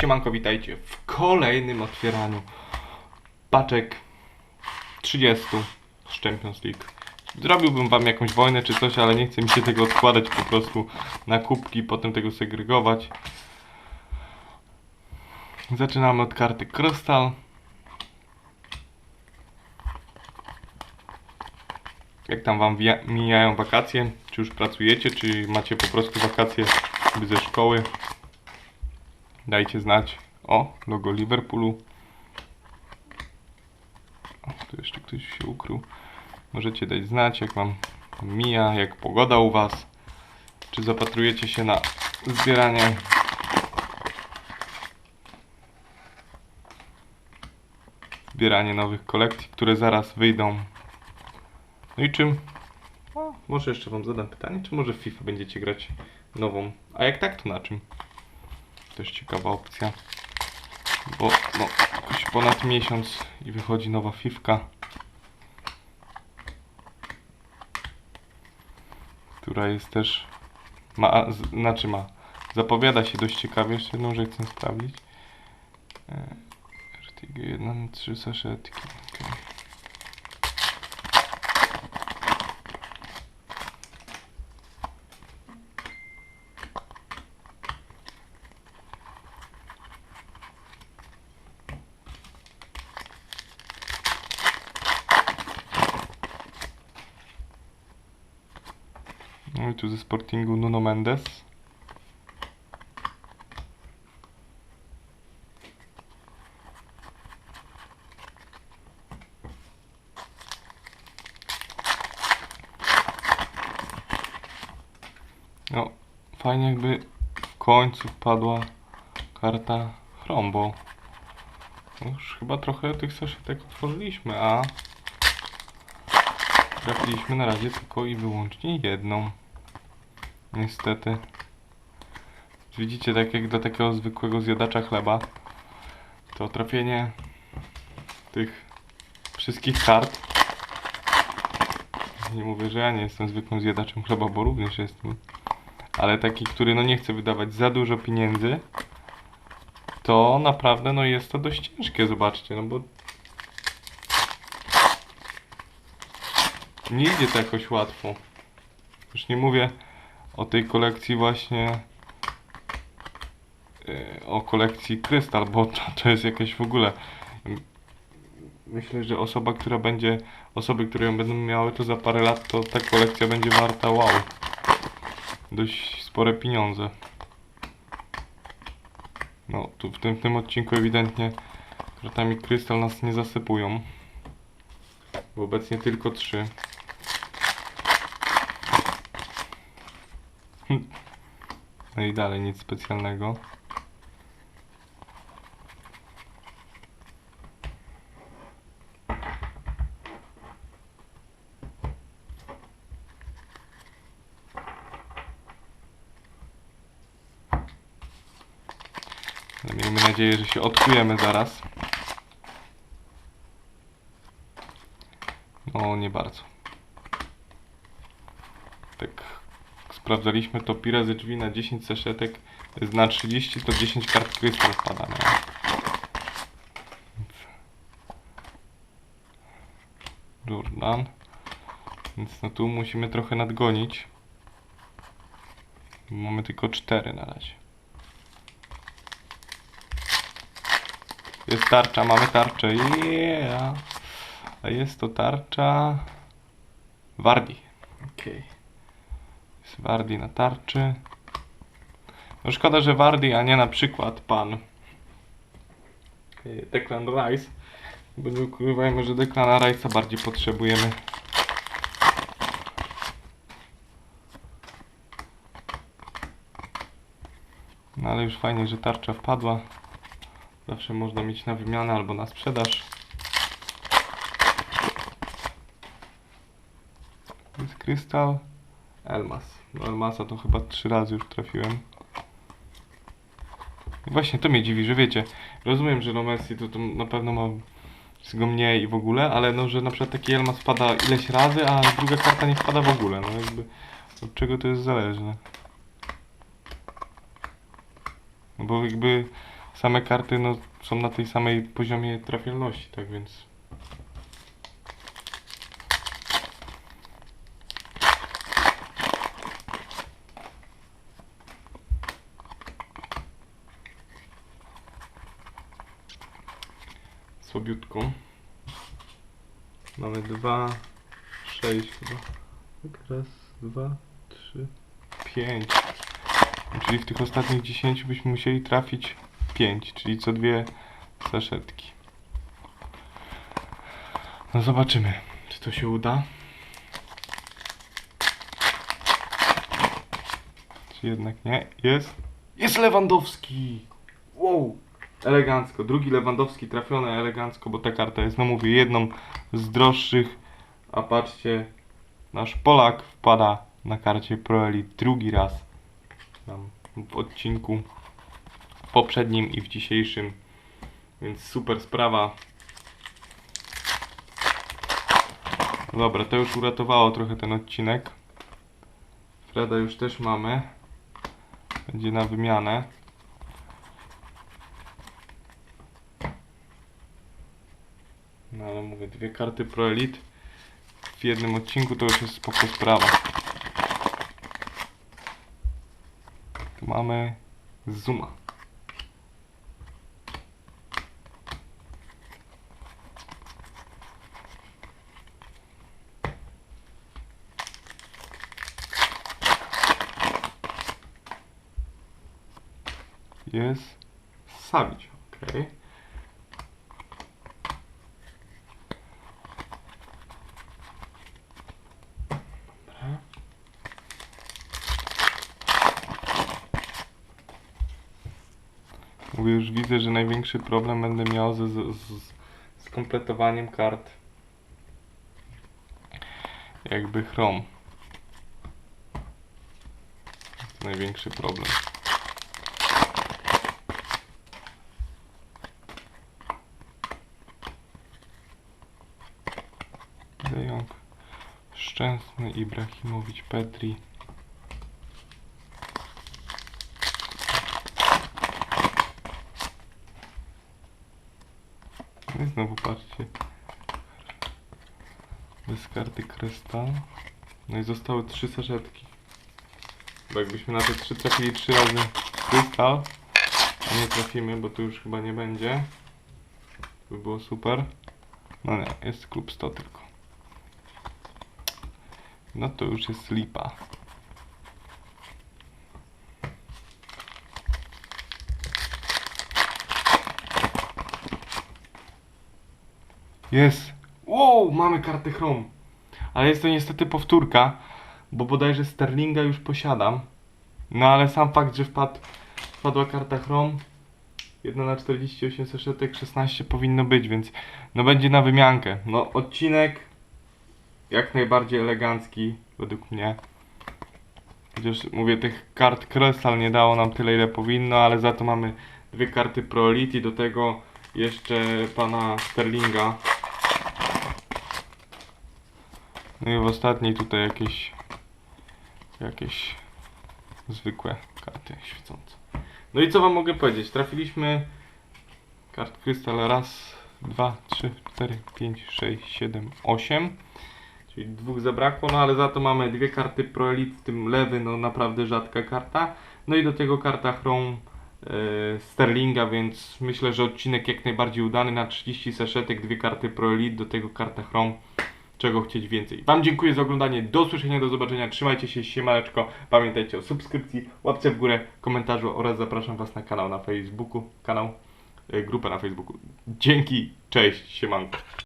siemanko, witajcie w kolejnym otwieraniu paczek 30 z Champions League. Zrobiłbym wam jakąś wojnę czy coś, ale nie chcę mi się tego odkładać po prostu na kubki, potem tego segregować. Zaczynamy od karty Crystal. Jak tam wam mijają wakacje? Czy już pracujecie, czy macie po prostu wakacje ze szkoły? Dajcie znać. O, logo Liverpoolu. O, tu jeszcze ktoś się ukrył. Możecie dać znać, jak wam mija, jak pogoda u was. Czy zapatrujecie się na zbieranie zbieranie nowych kolekcji, które zaraz wyjdą. No i czym? O, może jeszcze wam zadam pytanie, czy może w FIFA będziecie grać nową? A jak tak, to na czym? Też ciekawa opcja. Bo no, jakoś ponad miesiąc i wychodzi nowa fifka. Która jest też. Ma, znaczy ma. Zapowiada się dość ciekawie. Jeszcze jedną rzecz chcę sprawdzić. RTG 1, 3 saszetki. Okej. No i tu ze Sportingu Nuno Mendes. No, fajnie jakby w końcu wpadła karta Chrombo. No Już chyba trochę tych saszetek otworzyliśmy, a trafiliśmy na razie tylko i wyłącznie jedną. Niestety. Widzicie, tak jak dla takiego zwykłego zjadacza chleba, to trafienie tych wszystkich kart. Nie mówię, że ja nie jestem zwykłym zjadaczem chleba, bo również jestem. Ale taki, który no nie chce wydawać za dużo pieniędzy, to naprawdę no jest to dość ciężkie, zobaczcie, no bo nie idzie to jakoś łatwo. Już nie mówię o tej kolekcji właśnie e, o kolekcji krystal, bo to, to jest jakieś w ogóle myślę, że osoba, która będzie osoby, które ją będą miały to za parę lat, to ta kolekcja będzie warta wow. Dość spore pieniądze. No, tu w tym, w tym odcinku ewidentnie kratami krystal nas nie zasypują. Bo obecnie tylko trzy. No i dalej nic specjalnego. Miejmy nadzieję, że się odkujemy zaraz. No, nie bardzo. Tak sprawdzaliśmy to pi razy drzwi na 10 saszetek jest na 30 to 10 kart krystal wpada, nie? Jordan. Więc no tu musimy trochę nadgonić. Mamy tylko 4 na razie. Jest tarcza, mamy tarczę. Yeah. A jest to tarcza. Wardi. Okej. Jest Wardi na tarczy. No szkoda, że Wardi, a nie na przykład pan Declan Rice. Bo nie ukrywajmy, że Declana Rice'a bardziej potrzebujemy. No ale już fajnie, że tarcza wpadła. Zawsze można mieć na wymianę albo na sprzedaż. Jest krystal. Elmas. No Elmasa to chyba trzy razy już trafiłem. Właśnie to mnie dziwi, że wiecie, rozumiem, że no Messi to, to na pewno ma z go mniej i w ogóle, ale no, że na przykład taki Elmas wpada ileś razy, a druga karta nie wpada w ogóle, no jakby od czego to jest zależne. No bo jakby same karty no, są na tej samej poziomie trafialności, tak więc... Słabiutko. Mamy dwa, sześć chyba. Tak, Raz, dwa, trzy, pięć. Czyli w tych ostatnich 10 byśmy musieli trafić 5, czyli co dwie saszetki. No zobaczymy, czy to się uda. Czy jednak nie? Jest? Jest Lewandowski! Wow! Elegancko. Drugi Lewandowski trafiony elegancko, bo ta karta jest, no mówię, jedną z droższych. A patrzcie, nasz Polak wpada na karcie Pro Elite drugi raz w odcinku poprzednim i w dzisiejszym. Więc super sprawa. Dobra, to już uratowało trochę ten odcinek. Freda już też mamy. Będzie na wymianę. No ale mówię, dwie karty Pro Elite w jednym odcinku to już jest spoko sprawa. Tu mamy Zuma. Jest Savic, ok. Dobra. Mówię, już widzę, że największy problem będę miał z, z, z kompletowaniem kart. Jakby Chrome. To największy problem. Jong, Szczęsny, Ibrahimowicz, Petri. Znowu patrzcie. Bez karty krystal. No i zostały trzy saszetki. Bo jakbyśmy na te trzy trafili trzy razy krystal, a nie trafimy, bo tu już chyba nie będzie. By było super. No nie, jest klub 100 tylko. No to już jest lipa. Jest! Wow, mamy kartę Chrome. Ale jest to niestety powtórka, bo bodajże Sterlinga już posiadam. No ale sam fakt, że wpadł, wpadła karta Chrome 1 na 48 saszetek, 16 powinno być, więc no będzie na wymiankę. No odcinek jak najbardziej elegancki według mnie. Chociaż mówię, tych kart Crystal nie dało nam tyle ile powinno, ale za to mamy dwie karty Pro Elite i do tego jeszcze pana Sterlinga. No i w ostatniej tutaj jakieś jakieś zwykłe karty świecące. No i co wam mogę powiedzieć? Trafiliśmy kart krystal raz, dwa, trzy, cztery, pięć, sześć, siedem, osiem. Czyli dwóch zabrakło, no ale za to mamy dwie karty Pro Elite, w tym lewy, no naprawdę rzadka karta. No i do tego karta Chrome Sterlinga, więc myślę, że odcinek jak najbardziej udany na 30 saszetek, dwie karty Pro Elite, do tego karta Chrome. Czego chcieć więcej. Wam dziękuję za oglądanie, do usłyszenia, do zobaczenia, trzymajcie się, siemaneczko, pamiętajcie o subskrypcji, łapce w górę, komentarzu oraz zapraszam Was na kanał na Facebooku, kanał, e, grupę na Facebooku. Dzięki, cześć, siemanko.